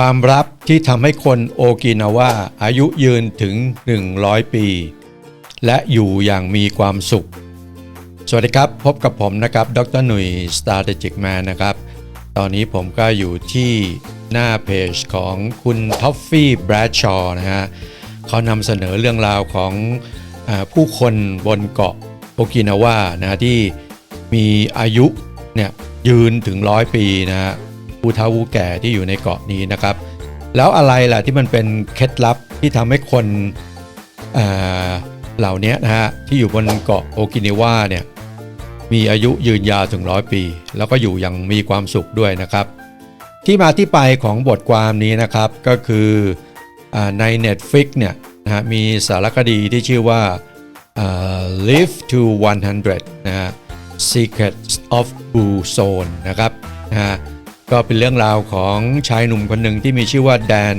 ความลับที่ทำให้คนโอกินาวาอายุยืนถึง 100 ปี และอยู่อย่างมีความสุข สวัสดีครับ พบกับผมนะครับ ดรหนุ่ย Strategic Man นะครับ ตอนนี้ผมก็อยู่ที่หน้าเพจของคุณท็อฟฟี่แบรดชอนะฮะเขานำเสนอเรื่องราวของอผู้คนบนเกาะโอกินาวานะที่มีอายุเนี่ยยืนถึงร้อยปีนะฮะ ผู้เฒ่าผู้แก่ที่อยู่ในเกาะนี้นะครับ แล้วอะไรล่ะที่มันเป็นเคล็ดลับที่ทำให้คนอ่าเหล่านี้นะฮะที่อยู่บนเกาะโอกินาวาเนี่ยมีอายุยืนยาวถึงร้อยปี แล้วก็อยู่อย่างมีความสุขด้วยนะครับ ที่มาที่ไปของบทความนี้นะครับก็คืออใน Netflix เนี่ยนะฮะมีสารคดีที่ชื่อว่าอ่า Live to 100 นะฮะ Secrets of Blue Zone นะครับนะฮะ ก็เป็นเรื่องราวของชายหนุ่มคนหนึ่งที่มีชื่อว่าแดน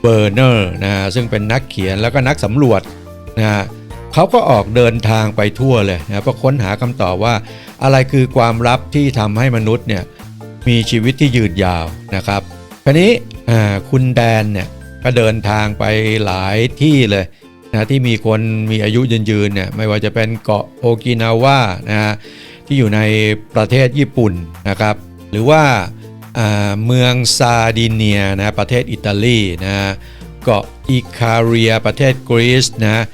เบอร์เนอร์นะซึ่งเป็นนักเขียนแล้วก็นักสำรวจนะฮะเขาก็ออกเดินทางไปทั่วเลยนะเพื่อค้นหาคำตอบว่า อะไรคือความลับที่ทำให้มนุษย์เนี่ยมีชีวิตที่ยืนยาวนะครับคราวนี้อ่าคุณแดนเนี่ยก็เดินทางไปหลายที่เลยนะที่มีคนมีอายุยืนๆเนี่ยไม่ว่าจะเป็นเกาะโอกินาวานะฮะที่อยู่ในประเทศญี่ปุ่นนะครับ หรือว่า เมืองซาดิเนียนะประเทศอิตาลีนะเกาะอิคาเรียประเทศกรีซนะ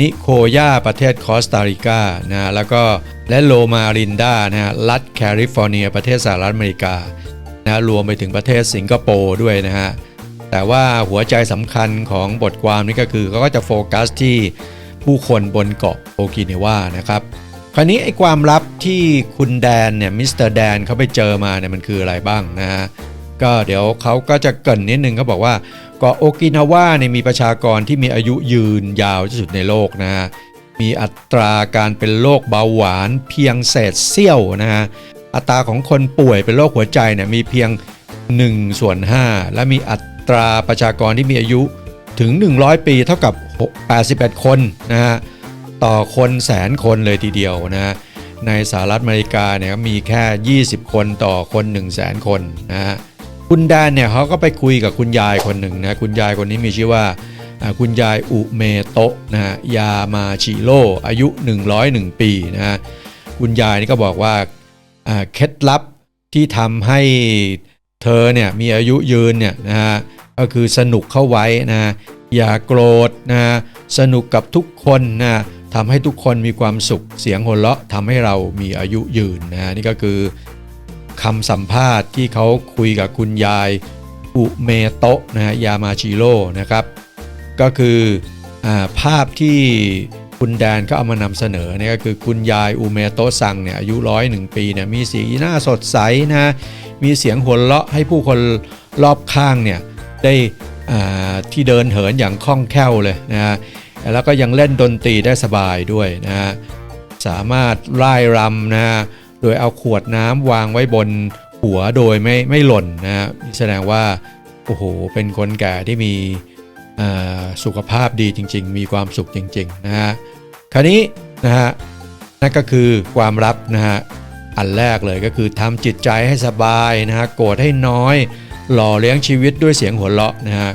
นิโคยาประเทศคอสตาริกานะแล้วก็และโลมารินดานะฮะรัฐแคลิฟอร์เนีย ประเทศสหรัฐอเมริกานะรวมไปถึงประเทศสิงคโปร์ด้วยนะฮะแต่ว่าหัวใจสำคัญของบทความนี้ก็คือเขาก็จะโฟกัสที่ผู้คนบนเกาะโอกินาวานะครับ คราวนี้ไอ้ความลับที่คุณแดนเนี่ยมิสเตอร์แดนเขาไปเจอมาเนี่ยมันคืออะไรบ้างนะฮะก็เดี๋ยวเขาก็จะเกินนิดนึงเขาบอกว่าเกาะโอกินาวาเนี่ยมีประชากรที่มีอายุยืนยาวที่สุดในโลกนะฮะมีอัตราการเป็นโรคเบาหวานเพียงเศษเสี้ยวนะฮะอัตราของคนป่วยเป็นโรคหัวใจเนี่ยมีเพียง1ส่วน5และมีอัตราประชากรที่มีอายุถึง 100 ปีเท่ากับ 81 คนนะฮะ ต่อคนแสนคนเลยทีเดียวนะฮะในสหรัฐอเมริกาเนี่ยมีแค่ 20 คนต่อคน 1 0 0 0 0แสนคนนะฮะคุณแดนเนี่ยเขาก็ไปคุยกับคุณยายคนหนึ่งนะคุณยายคนนี้มีชื่อว่าคุณยายอุเมโตะนะฮะยามาชิโร่อายุ 101 ปีนะฮะคุณยายนี่ก็บอกว่าเคล็ดลับที่ทำให้เธอเนี่ยมีอายุยืนเนี่ยนะฮะก็คือสนุกเข้าไว้นะฮะอย่าโกรธนะฮะสนุกกับทุกคนนะ ทำให้ทุกคนมีความสุข เสียงหัวเราะทำให้เรามีอายุยืนนะนี่ก็คือคำสัมภาษณ์ที่เขาคุยกับคุณยายอุเมโตะนะฮะยามาชิโร่นะครับ ก็คืออภาพที่คุณแดนเขาเอามานำเสนอเนี่ยก็คือคุณยายอุเมโตะซังเนี่ยอายุร้อยหนึ่งปีเนี่ยมีสีหน้าสดใสนะมีเสียงหัวเราะให้ผู้คนรอบข้างเนี่ยได้อ่าที่เดินเหินอย่างคล่องแคล่วเลยนะฮะ แล้วก็ยังเล่นดนตรีได้สบายด้วยนะฮะสามารถไล่รำนะฮะโดยเอาขวดน้ำวางไว้บนหัวโดยไม่ไม่หล่นนะฮะแสดงว่าโอ้โหเป็นคนแก่ที่มีสุขภาพดีจริง ๆ มีความสุขจริงๆนะฮะคราวนี้นะฮะนั่นก็คือความลับนะฮะอันแรกเลยก็คือทำจิตใจให้สบายนะฮะโกรธให้น้อย หล่อเลี้ยงชีวิตด้วยเสียงหัวเราะนะฮะ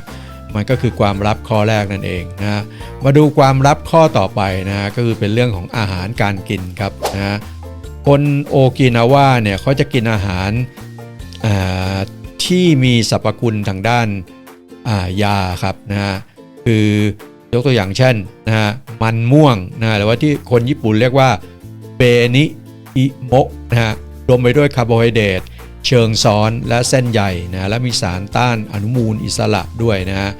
มันก็คือความลับข้อแรกนั่นเองนะมาดูความลับข้อต่อไปนะก็คือเป็นเรื่องของอาหารการกินครับนะคนโอกินาว่าเนี่ยเขาจะกินอาหาราที่มีสรรพคุณทางด้านายาครับนะฮะคือยกตัวอย่างเช่นนะฮะมันม่วงนะหรือว่าที่คนญี่ปุ่นเรียกว่าเบนิอิโมะนะฮะรวมไปด้วยคาร์โบไฮเดรต เชิงซ้อนและเส้นใหญ่นะและมีสารต้านอนุมูลอิสระด้วยนะฮะ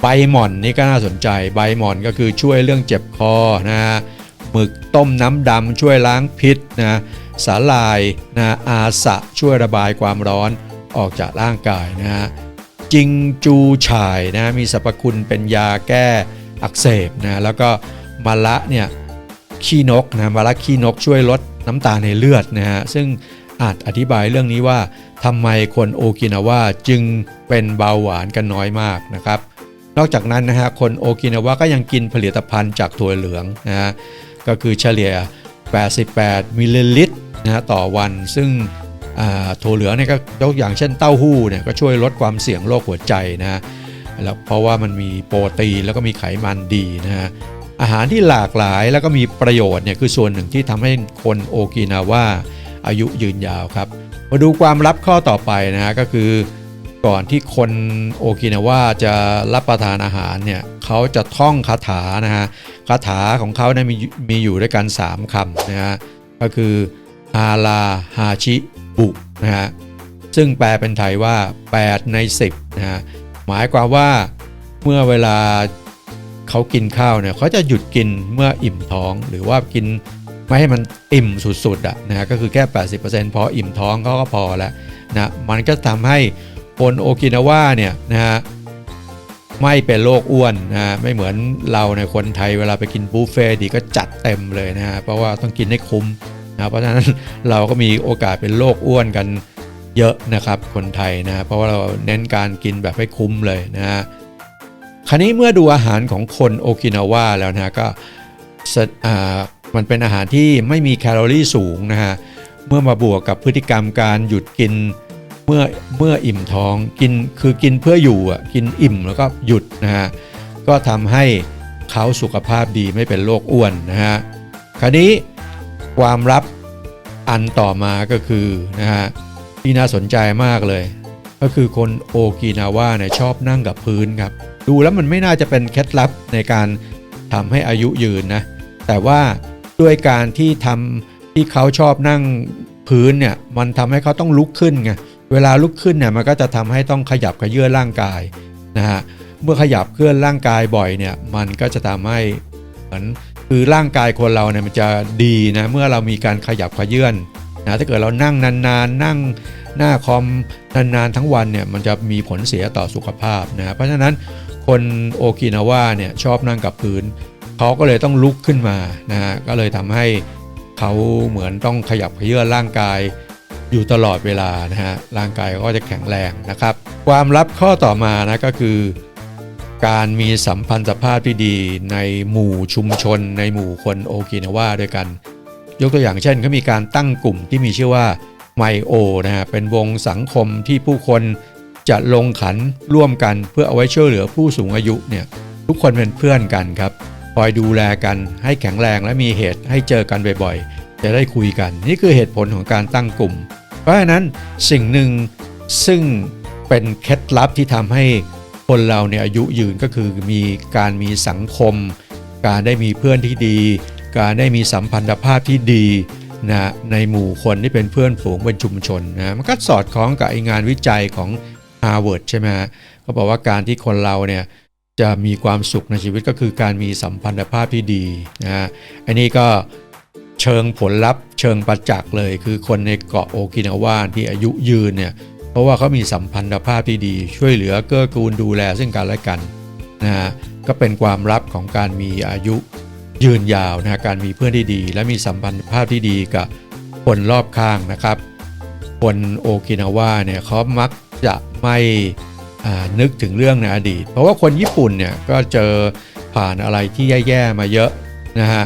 ใบหม่อนนี่ก็น่าสนใจใบหม่อนก็คือช่วยเรื่องเจ็บคอนะฮะหมึกต้มน้ำดำช่วยล้างพิษนะสาลายนะอาสะช่วยระบายความร้อนออกจากร่างกายนะฮะจิงจูฉ่ายนะมีสรรพคุณเป็นยาแก้อักเสบนะแล้วก็มะละเนี่ยขี้นกนะมะละขี้นกช่วยลดน้ำตาในเลือดนะฮะซึ่ง อาจอธิบายเรื่องนี้ว่าทำไมคนโอกินาวาจึงเป็นเบาหวานกันน้อยมากนะครับ นอกจากนั้นนะฮะคนโอกินาวาก็ยังกินผลิตภัณฑ์จากถั่วเหลืองนะฮะก็คือเฉลี่ย 88 มิลลิลิตรนะฮะต่อวันซึ่งถั่วเหลืองเนี่ยก็ยกอย่างเช่นเต้าหู้เนี่ยก็ช่วยลดความเสี่ยงโรคหัวใจนะฮะแล้วเพราะว่ามันมีโปรตีนแล้วก็มีไขมันดีนะฮะอาหารที่หลากหลายแล้วก็มีประโยชน์เนี่ยคือส่วนหนึ่งที่ทำให้คนโอกินาว่า อายุยืนยาวครับ มาดูความลับข้อต่อไปนะฮะก็คือก่อนที่คนโอกินาว่าจะรับประทานอาหารเนี่ยเขาจะท่องคาถานะฮะคาถาของเขาเนี่ยมีมีอยู่ด้วยกัน 3คำนะฮะก็คือฮาลาฮาชิบุนะฮะซึ่งแปลเป็นไทยว่า 8 ใน 10นะฮะหมายความว่าเมื่อเวลาเขากินข้าวเนี่ยเขาจะหยุดกินเมื่ออิ่มท้องหรือว่ากิน ไม่ให้มันอิ่มสุดๆอะนะฮะก็คือแค่ 80%พออิ่มท้องเขาก็พอแล้วนะมันก็ทำให้คนโอกินาว่าเนี่ยนะฮะไม่เป็นโรคอ้วนนะฮะไม่เหมือนเราในคนไทยเวลาไปกินบุฟเฟ่ดีก็จัดเต็มเลยนะฮะเพราะว่าต้องกินให้คุ้มนะเพราะฉะนั้นเราก็มีโอกาสเป็นโรคอ้วนกันเยอะนะครับคนไทยนะฮะเพราะว่าเราเน้นการกินแบบให้คุ้มเลยนะฮะคราวนี้เมื่อดูอาหารของคนโอกินาว่าแล้วนะฮะก็สะอ่า มันเป็นอาหารที่ไม่มีแคลอรี่สูงนะฮะเมื่อมาบวกกับพฤติกรรมการหยุดกินเมื่อเมื่ออิ่มท้องกินคือกินเพื่ออยู่อะกินอิ่มแล้วก็หยุดนะฮะก็ทำให้เขาสุขภาพดีไม่เป็นโรคอ้วนนะฮะคราวนี้ความลับอันต่อมาก็คือนะฮะที่น่าสนใจมากเลย ก็คือคนโอกินาว่าเนี่ยชอบนั่งกับพื้นครับ ดูแล้วมันไม่น่าจะเป็นเคล็ดลับในการทำให้อายุยืนนะแต่ว่า ด้วยการที่ทำที่เขาชอบนั่งพื้นเนี่ยมันทำให้เขาต้องลุกขึ้นไงเวลาลุกขึ้นเนี่ยมันก็จะทำให้ต้องขยับขยื่นร่างกายนะฮะเมื่อขยับเคลื่อนร่างกายบ่อยเนี่ยมันก็จะทำให้เหมือนคือร่างกายคนเราเนี่ยมันจะดีนะเมื่อเรามีการขยับขยื่นนะถ้าเกิดเรานั่งนานๆ นั่งหน้าคอมนานๆทั้งวันเนี่ยมันจะมีผลเสียต่อสุขภาพนะเพราะฉะนั้นคนโอกินาว่าเนี่ยชอบนั่งกับพื้น เขาก็เลยต้องลุกขึ้นมานะฮะก็เลยทำให้เขาเหมือนต้องขยับเขยื้อนร่างกายอยู่ตลอดเวลานะฮะร่างกายก็จะแข็งแรงนะครับ ความลับข้อต่อมานะก็คือ การมีสัมพันธภาพที่ดีในหมู่ชุมชน ในหมู่คนโอกินาว่าด้วยกัน ยกตัวอย่างเช่นเขามีการตั้งกลุ่มที่มีชื่อว่าไมโอนะฮะเป็นวงสังคมที่ผู้คนจะลงขันร่วมกันเพื่อเอาไว้ช่วยเหลือผู้สูงอายุเนี่ยทุกคนเป็นเพื่อนกันครับ คอยดูแลกันให้แข็งแรงและมีเหตุให้เจอกันบ่อยๆ จะได้คุยกัน นี่คือเหตุผลของการตั้งกลุ่ม เพราะฉะนั้นสิ่งหนึ่งซึ่งเป็นเคล็ดลับที่ทำให้คนเราเนี่ยอายุยืนก็คือมีการมีสังคม การได้มีเพื่อนที่ดี การได้มีสัมพันธภาพที่ดีนะในหมู่คนที่เป็นเพื่อนฝูงเป็นชุมชนนะมันก็สอดคล้องกับไองานวิจัยของ Harvard ใช่ไหมฮะเขาบอกว่าการที่คนเราเนี่ย จะมีความสุขในชีวิตก็คือการมีสัมพันธภาพที่ดีนะฮะอันนี้ก็เชิงผลลัพธ์ เชิงประจักษ์เลย คือคนในเกาะโอกินาว่าที่อายุยืนเนี่ยเพราะว่าเขามีสัมพันธภาพที่ดี ช่วยเหลือเกื้อกูลดูแลซึ่งกันและกันนะฮะก็เป็นความลับของการมีอายุยืนยาวนะการมีเพื่อนที่ดี และมีสัมพันธภาพที่ดีกับคนรอบข้างนะครับ คนโอกินาว่าเนี่ยเขามักจะไม่ นึกถึงเรื่องในอดีต เพราะว่าคนญี่ปุ่นเนี่ยก็เจอผ่านอะไรที่แย่ๆมาเยอะนะฮะ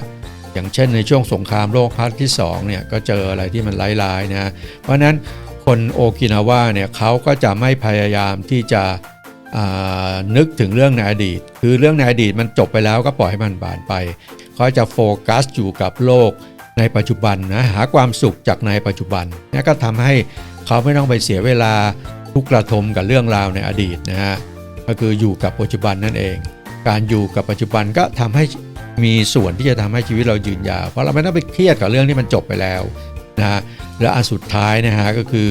อย่างเช่นในช่วงสงครามโลกครั้งที่สองเนี่ยก็เจออะไรที่มันร้ายๆนะเพราะนั้นคนโอกินาว่าเนี่ยเขาก็จะไม่พยายามที่จะนึกถึงเรื่องในอดีต คือเรื่องในอดีตมันจบไปแล้วก็ปล่อยให้มันผ่านไปเขาจะโฟกัสอยู่กับโลกในปัจจุบันนะหาความสุขจากในปัจจุบันนี่ก็ทำให้เขาไม่ต้องไปเสียเวลา ทุกข์ระทมกับเรื่องราวในอดีตนะฮะก็คืออยู่กับปัจจุบันนั่นเอง การอยู่กับปัจจุบันก็ทำให้มีส่วนที่จะทำให้ชีวิตเรายืนยาวเพราะเราไม่ต้องไปเครียดกับเรื่องที่มันจบไปแล้วนะฮะและอันสุดท้ายนะฮะก็คือ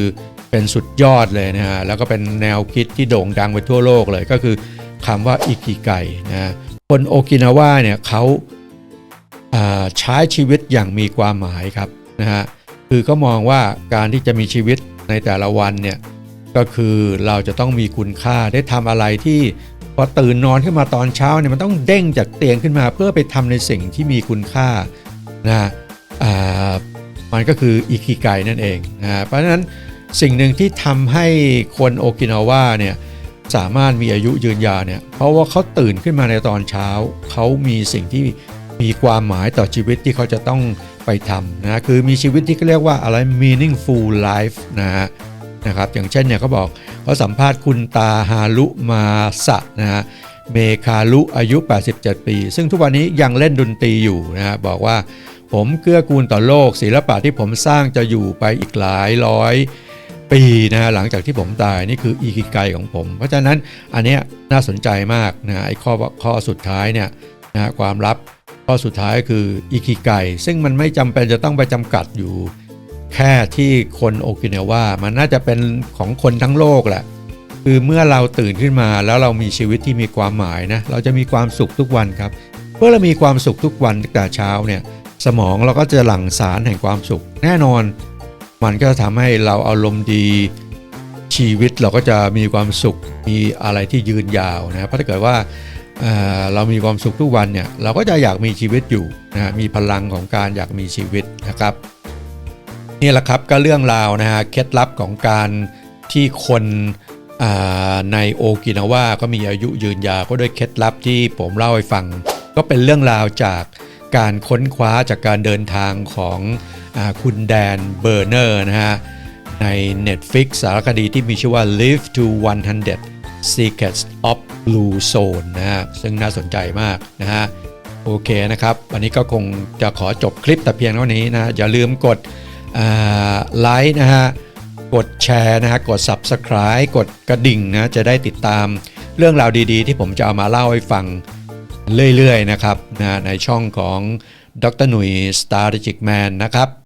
เป็นสุดยอดเลยนะฮะแล้วก็เป็นแนวคิดที่โด่งดังไปทั่วโลกเลยก็คือคำว่าอิกิไกนะฮะคนโอกินาว่าเนี่ยเขาาใช้ชีวิตอย่างมีความหมายครับนะฮะคือก็มองว่าการที่จะมีชีวิตในแต่ละวันเนี่ย ก็คือเราจะต้องมีคุณค่าได้ทำอะไรที่พอตื่นนอนขึ้นมาตอนเช้าเนี่ยมันต้องเด้งจากเตียงขึ้นมา เพื่อไปทำในสิ่งที่มีคุณค่านะอ่ามันก็คืออิคิไกนั่นเองนะเพราะฉะนั้นสิ่งหนึ่งที่ทำให้คนโอกินาว่าเนี่ยสามารถมีอายุยืนยาวเนี่ยเพราะว่าเขาตื่นขึ้นมาในตอนเช้า เขามีสิ่งที่มีความหมายต่อชีวิตที่เขาจะต้องไปทำนะคือมีชีวิตที่เขาเรียกว่าอะไร meaningful life นะฮะ นะครับอย่างเช่นเนี่ยเขาบอกเขาสัมภาษณ์คุณตาฮารุมาสะนะฮะเมคารุอายุ 87 ปี ซึ่งทุกวันนี้ยังเล่นดนตรีอยู่นะฮะบอกว่าผมเกื้อกูลต่อโลก ศิลปะที่ผมสร้างจะอยู่ไปอีกหลายร้อยปีนะฮะหลังจากที่ผมตายนี่คืออีกิไกของผม เพราะฉะนั้นอันเนี้ยน่าสนใจมากนะไอ้ข้อข้อสุดท้ายเนี่ยนะฮะความลับข้อสุดท้ายคืออิคิไกซึ่งมันไม่จำเป็นจะต้องไปจำกัดอยู่ แค่ที่คนโอกินาวามันน่าจะเป็นของคนทั้งโลกแหละ คือเมื่อเราตื่นขึ้นมาแล้วเรามีชีวิตที่มีความหมายนะ เราจะมีความสุขทุกวันครับ เมื่อเรามีความสุขทุกวันตั้งแต่เช้าเนี่ย สมองเราก็จะหลั่งสารแห่งความสุข แน่นอน มันก็จะทำให้เราอารมณ์ดี ชีวิตเราก็จะมีความสุข มีอะไรที่ยืนยาวนะเพราะถ้าเกิดว่าเเรามีความสุขทุกวันเนี่ย เราก็จะอยากมีชีวิตอยู่นะมีพลังของการอยากมีชีวิตนะครับ นี่แหละครับก็เรื่องราวนะฮะเคล็ดลับของการที่คนในโอกินาวาก็มีอายุยืนยาวก็ด้วยเคล็ดลับที่ผมเล่าให้ฟัง ก็เป็นเรื่องราวจากการค้นคว้าจากการเดินทางของอคุณแดนเบอร์เนอร์นะฮะใน Netflix สารคดีที่มีชื่อว่า Live to 100 Secrets of Blue Zone นะฮะซึ่งน่าสนใจมากนะฮะโอเคนะครับ วันนี้ก็คงจะขอจบคลิปแต่เพียงเท่านี้นะอย่าลืมกด ไลค์นะฮะกดแชร์นะฮะกด Subscribe กดกระดิ่งนะจะได้ติดตามเรื่องราวดีๆ ที่ผมจะเอามาเล่าให้ฟังเรื่อยๆนะครับนะในช่องของดรหนุ่ย Strategic Man นะครับ